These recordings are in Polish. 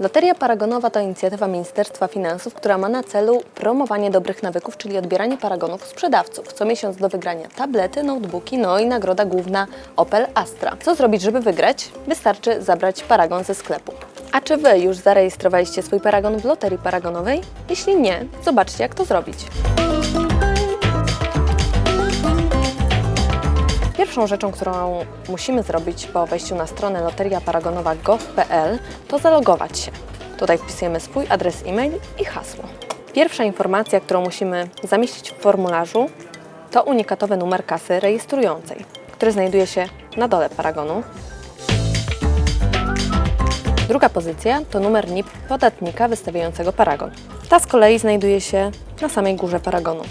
Loteria Paragonowa to inicjatywa Ministerstwa Finansów, która ma na celu promowanie dobrych nawyków, czyli odbieranie paragonów sprzedawców. Co miesiąc do wygrania tablety, notebooki, no i nagroda główna Opel Astra. Co zrobić, żeby wygrać? Wystarczy zabrać paragon ze sklepu. A czy Wy już zarejestrowaliście swój paragon w Loterii Paragonowej? Jeśli nie, zobaczcie jak to zrobić. Pierwszą rzeczą, którą musimy zrobić po wejściu na stronę loteriaparagonowa.gov.pl to zalogować się. Tutaj wpisujemy swój adres e-mail i hasło. Pierwsza informacja, którą musimy zamieścić w formularzu to unikatowy numer kasy rejestrującej, który znajduje się na dole paragonu. Druga pozycja to numer NIP podatnika wystawiającego paragon. Ta z kolei znajduje się na samej górze paragonu.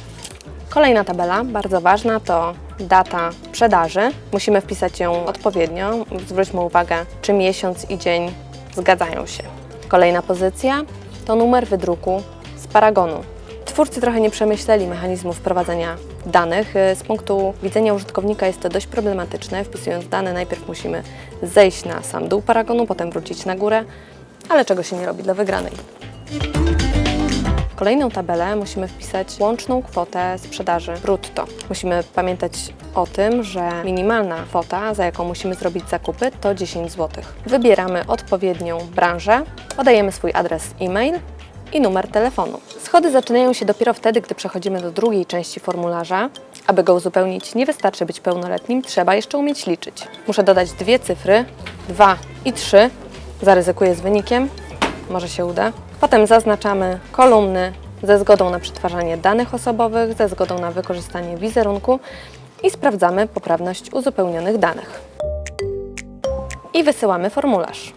Kolejna tabela, bardzo ważna, to data sprzedaży. Musimy wpisać ją odpowiednio. Zwróćmy uwagę, czy miesiąc i dzień zgadzają się. Kolejna pozycja to numer wydruku z paragonu. Twórcy trochę nie przemyśleli mechanizmu wprowadzenia danych. Z punktu widzenia użytkownika jest to dość problematyczne. Wpisując dane, najpierw musimy zejść na sam dół paragonu, potem wrócić na górę, ale czego się nie robi dla wygranej. Kolejną tabelę musimy wpisać łączną kwotę sprzedaży brutto. Musimy pamiętać o tym, że minimalna kwota, za jaką musimy zrobić zakupy, to 10 zł. Wybieramy odpowiednią branżę, podajemy swój adres e-mail i numer telefonu. Schody zaczynają się dopiero wtedy, gdy przechodzimy do drugiej części formularza. Aby go uzupełnić, nie wystarczy być pełnoletnim, trzeba jeszcze umieć liczyć. Muszę dodać dwie cyfry, 2 i 3. Zaryzykuję z wynikiem, może się uda. Potem zaznaczamy kolumny ze zgodą na przetwarzanie danych osobowych, ze zgodą na wykorzystanie wizerunku i sprawdzamy poprawność uzupełnionych danych. I wysyłamy formularz.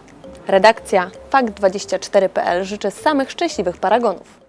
Redakcja fakt24.pl życzy samych szczęśliwych paragonów.